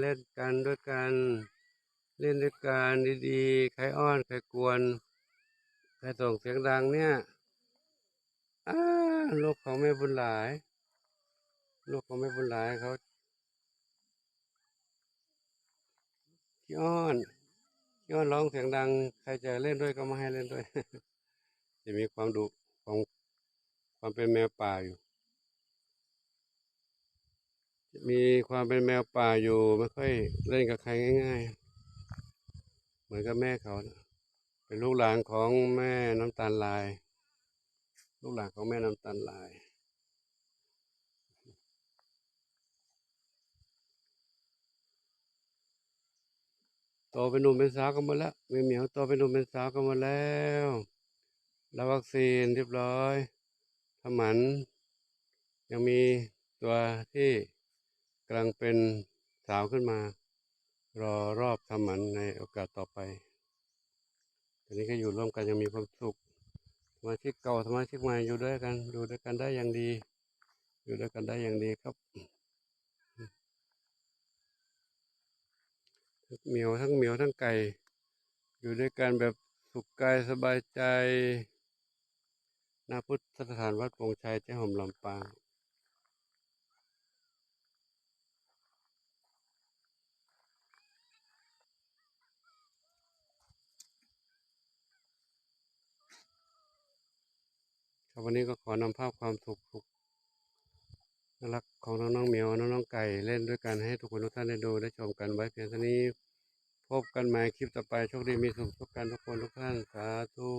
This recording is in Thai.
เล่นกันด้วยกัน เล่นด้วยกันดีๆ ใครอ้อนใครกวน ใครส่งเสียงดังเนี่ยลูกของแม่บุญหลาย ลูกของแม่บุญหลายเขาขี้อ้อนขี้อ้อนร้องเสียงดัง ใครจะเล่นด้วยก็มาให้เล่นด้วย จะมีความดุของความเป็นแมวป่าอยู่ มีความเป็นแมวป่าอยู่ไม่ค่อยเล่นกับใครง่าย ๆ เหมือนกับแม่เขานะเป็นลูกหลานของแม่น้ำตาลลาย ลูกหลานของแม่น้ำตาลลาย โตเป็นหนุ่มเป็นสาวกันหมดแล้วม่เหมียวโตเป็นหนุ่มเป็นสาวกันหมดแล้วรับวัคซีนเรียบร้อยทำหมันยังมีตัวที่ กำลังเป็นสาวขึ้นมา รอรอบทำหมันในโอกาสต่อไป ตอนนี้ก็อยู่ร่วมกันยังมีความสุขสมาชิกเก่าสมาชิกใหม่อยู่ด้วยกันอยู่ด้วยกันได้อย่างดี อยู่ด้วยกันได้อย่างดีครับทั้งเหมียวทั้งเหมียวทั้งไก่ อยู่ด้วยกันแบบสุขกายสบายใจหน้าพุทธสถานวัดโปงชัยเจ้าหอมลำปาง ครับวันนี้ก็ขอนำภาพความสุขสุขน่ารักของน้องๆเหมียวน้องๆไก่เล่นด้วยกันให้ทุกคนทุกท่านได้ดูได้ชมกันไว้เพียงเท่านี้ พบกันใหม่คลิปต่อไปโชคดีมีสุขทุกกันทุกคนทุกท่านสาธุ